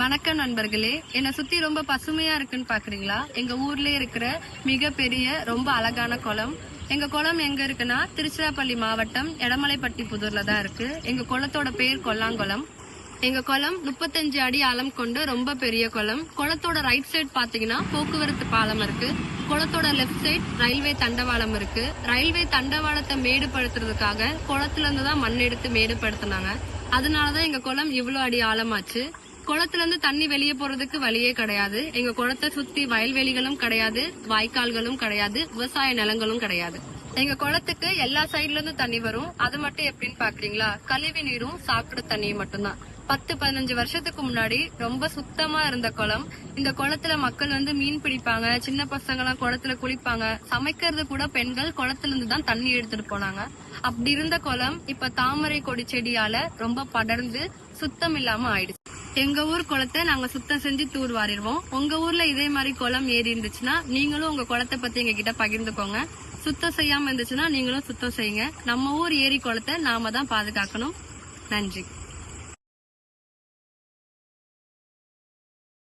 வணக்கம் நண்பர்களே. என்னை சுத்தி ரொம்ப பசுமையா இருக்குன்னு பாக்குறீங்களா? எங்க ஊர்ல இருக்கிற மிகப்பெரிய ரொம்ப அழகான குளம். எங்க குளம் எங்க இருக்குன்னா திருச்சிராப்பள்ளி மாவட்டம் எடமலைப்பட்டி புதூர்ல தான் இருக்கு. எங்க குளத்தோட பேர் கொல்லாங்குளம். எங்க குளம் முப்பத்தஞ்சு அடி ஆழம் கொண்டு ரொம்ப பெரிய குளம். குளத்தோட ரைட் சைடு பாத்தீங்கன்னா போக்குவரத்து பாலம் இருக்கு. குளத்தோட லெஃப்ட் சைட் ரயில்வே தண்டவாளம் இருக்கு. ரயில்வே தண்டவாளத்தை மேடுபடுத்துறதுக்காக குளத்துல இருந்து தான் மண் எடுத்து மேடுபடுத்தினாங்க. அதனாலதான் எங்க குளம் இவ்வளவு அடி ஆழமாச்சு. குளத்துல இருந்து தண்ணி வெளியே போறதுக்கு வழியே கிடையாது. எங்க குளத்தை சுத்தி வயல்வெளிகளும் கிடையாது வாய்க்கால்களும் கிடையாது விவசாய நிலங்களும் கிடையாது. எங்க குளத்துக்கு எல்லா சைட்ல இருந்து தண்ணி வரும். அது மட்டும் எப்படின்னு பாக்குறீங்களா? கழிவு நீரும் சாக்கடை தண்ணியும் மட்டும்தான். பத்து பதினஞ்சு வருஷத்துக்கு முன்னாடி ரொம்ப சுத்தமா இருந்த குளம். இந்த குளத்துல மக்கள் வந்து மீன் பிடிப்பாங்க சின்ன பசங்க எல்லாம் குளத்துல குளிப்பாங்க. சமைக்கிறது கூட பெண்கள் குளத்துல இருந்து தான் தண்ணி எடுத்துட்டு போனாங்க. அப்படி இருந்த குளம் இப்ப தாமரை கொடி செடியால ரொம்ப படர்ந்து சுத்தம் இல்லாம ஆயிடுச்சு. எங்க ஊர் குளத்தை நாங்க சுத்தம் செஞ்சு தூர் வாரிடுவோம். உங்க ஊர்ல இதே மாதிரி குளம் ஏறி இருந்துச்சுன்னா நீங்களும் உங்க குளத்தை பத்தி எங்க கிட்ட பகிர்ந்துக்கோங்க. சுத்தம் செய்யாம இருந்துச்சுன்னா நீங்களும் சுத்தம் செய்யுங்க. நம்ம ஊர் ஏரி குளத்தை நாம தான் பாதுகாக்கணும். நன்றி.